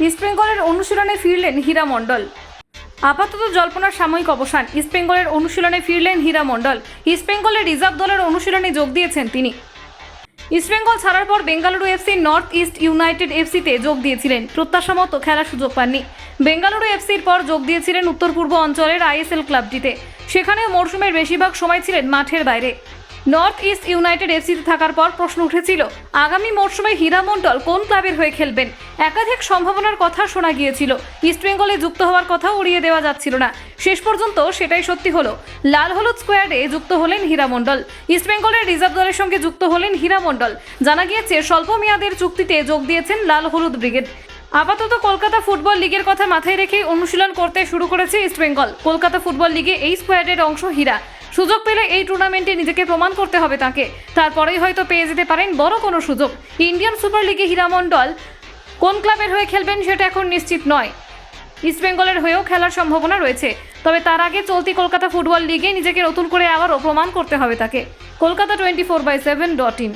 ইস্টবেঙ্গলের অনুশীলনে ফিরলেন হীরা মণ্ডল। আপাতত জল্পনার সাময়িক অবসান ইস্টবেঙ্গলের অনুশীলনে ফিরলেন হীরা মণ্ডল। ইস্টবেঙ্গলের রিজার্ভ দলের অনুশীলনে যোগ দিয়েছেন তিনি। ইস্টবেঙ্গল ছাড়ার পর Bengaluru FC, North East United এফসিতে যোগ দিয়েছিলেন। প্রত্যাশা মতো খেলার সুযোগ পাননি। বেঙ্গালুরু এফসির পর যোগ দিয়েছিলেন উত্তর পূর্ব অঞ্চলের আইএসএল ক্লাবটিতে। সেখানেও মরশুমের বেশিরভাগ সময় ছিলেন মাঠের বাইরে। নর্থ ইস্ট ইউনাইটেড এফসিতে থাকার পর প্রশ্ন উঠেছিল, আগামী মরশুমে হীরা মণ্ডল কোন ক্লাবের হয়ে খেলবেন? একাধিক সম্ভাবনার কথা শোনা গিয়েছিল। ইস্টবেঙ্গলে যুক্ত হওয়ার কথা উড়িয়ে দেওয়া যাচ্ছিল না। শেষ পর্যন্ত সেটাই সত্যি হলো। লাল হলুদ স্কোয়াডে যুক্ত হলেন হীরা মণ্ডল। ইস্টবেঙ্গলের রিজার্ভ দলের সঙ্গে যুক্ত হলেন হীরা মণ্ডল। জানা গিয়েছে, স্বল্প মেয়াদের চুক্তিতে যোগ দিয়েছেন লাল হলুদ ব্রিগেড। আপাতত কলকাতা ফুটবল লিগের কথা মাথায় রেখে অনুশীলন করতে শুরু করেছে ইস্টবেঙ্গল কলকাতা ফুটবল লিগে এই স্কোয়াডের অংশ হীরা। সুযোগ পেলে এই টুর্নামেন্টে নিজেকে প্রমাণ করতে হবে তাকে। তারপরেই হয়তো পেয়ে যেতে পারেন বড় কোনো সুযোগ। ইন্ডিয়ান সুপার লিগে হীরামণ্ডল কোন ক্লাবের হয়ে খেলবেন সেটা এখন নিশ্চিত নয়। ইস্টবেঙ্গলের হয়েও খেলার সম্ভাবনা রয়েছে। তবে তার আগে চলতি কলকাতা ফুটবল লিগে নিজেকে নতুন করে আবারও প্রমাণ করতে হবে তাকে। Kolkata twenty four by seven dot in.